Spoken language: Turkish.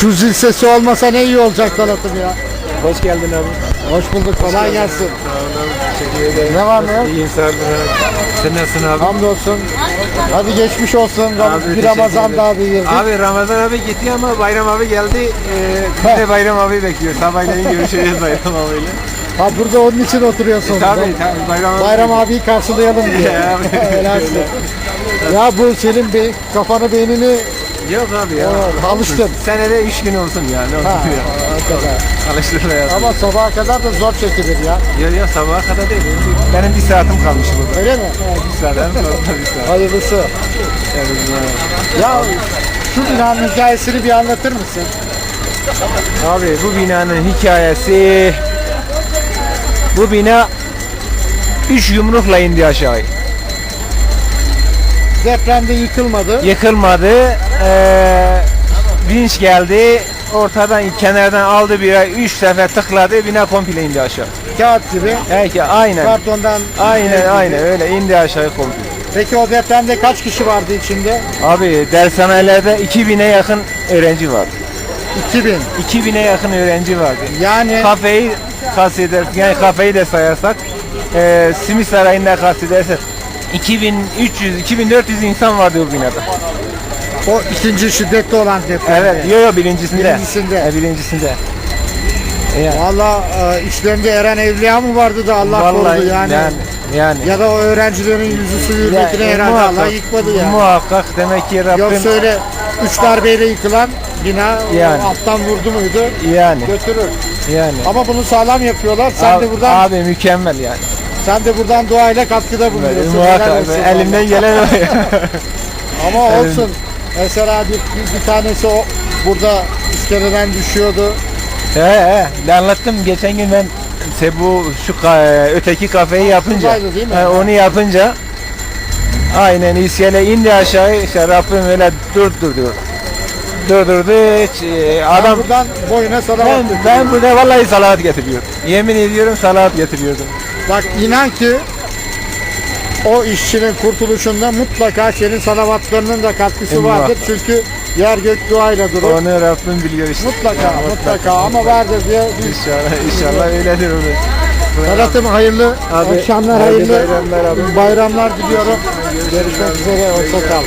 Şu zil sesi olmasa ne iyi olacak Talat'ım ya. Hoş geldin abi. Hoş bulduk. Kolay gelsin. Sağ ol abi. Teşekkür ederim. Ne var ne yok? İyiyim sağ ol. Sen nasılsın abi? Hamdolsun. Hadi geçmiş olsun. Abi, bir Ramazan daha bir girdik. Abi Ramazan abi gitti ama Bayram abi geldi. Ee, biz de Bayram abi bekliyor. Sabahleyin görüşeceğiz Bayram abiyle. Ha burada onun için oturuyorsun. Tabii tabii Bayram abi. Bayram abiyi karşılayalım diye. Helalsin. ya bu senin be, kafanı beynini Yok abi ya. Oo, alıştın. Senede 3 gün olsun ya. Ne olsun ha, ya. hakikaten. Alıştırma ya. Ama sabaha kadar da zor çekilir ya. Ya ya sabaha kadar değil. Benim, bir saatim kalmış burada. Öyle mi? Bir saat fazla bir saat. Hayırlısı. Evet, ya. Ya şu binanın hikayesini bir anlatır mısın? Abi bu binanın hikayesi bu bina üç yumrukla indi aşağı. Depremde yıkılmadı. Yıkılmadı. Ee, vinç geldi. Ortadan kenardan aldı bir ay. Üç sefer tıkladı. Bina komple indi aşağı. Kağıt gibi. Belki aynen. Kartondan. Aynen aynen öyle indi aşağı komple. Peki o depremde kaç kişi vardı içinde? Abi dershanelerde 2000'e yakın öğrenci vardı. 2000. 2000'e yakın öğrenci vardı. Yani Kafeyi kasteder, yani kafeyi de sayarsak, e, simit sarayında kastedersek 2300 2400 insan vardı o binada. o ikinci şiddetli olan depremde. Evet, yo yo birincisinde. Birincisinde. E, birincisinde. Yani, Valla e, işlerinde Eren Evliya mı vardı da Allah korudu yani. yani yani. Ya da o öğrencilerin yüzü suyu hürmetine Ya, e, herhalde muhakkak- Allah yıkmadı ya. Muhakkak demek ki Rabbim Yoksa öyle üç darbeyle yıkılan bina Yani. alttan vurdu muydu yani götürür. yani. Ama bunu sağlam yapıyorlar. Sen abi, de buradan abi mükemmel yani. Sen de buradan duayla katkıda bulunuyorsun. Helal olsun elimden gelen o. Ama olsun. Mesela bir, bir, bir tanesi o burada iskeleden düşüyordu. He he. Ben anlattım geçen gün ben işte bu şu ka- öteki kafeyi yapınca Buradaydı değil mi? he, onu yapınca aynen iskele indi aşağı işte Rabbim öyle durdurdu. Durdurdu. Hiç, e, Adam Adam buradan boyuna salavat ben, getiriyor. ben burada vallahi salat getiriyorum. Yemin ediyorum salat getiriyordum. Bak inan ki o işçinin kurtuluşunda mutlaka senin salavatlarının da katkısı E, vardır. Çünkü yer gök duayla durur. Onu Rabbim biliyor işte. Mutlaka, mutlaka ama vardır diye İnşallah, inşallah öyledir onu. Berat'ım hayırlı Abi, akşamlar, hayırlı bayramlar abi. bayramlar diliyorum. Görüşmek üzere, hoşça kal.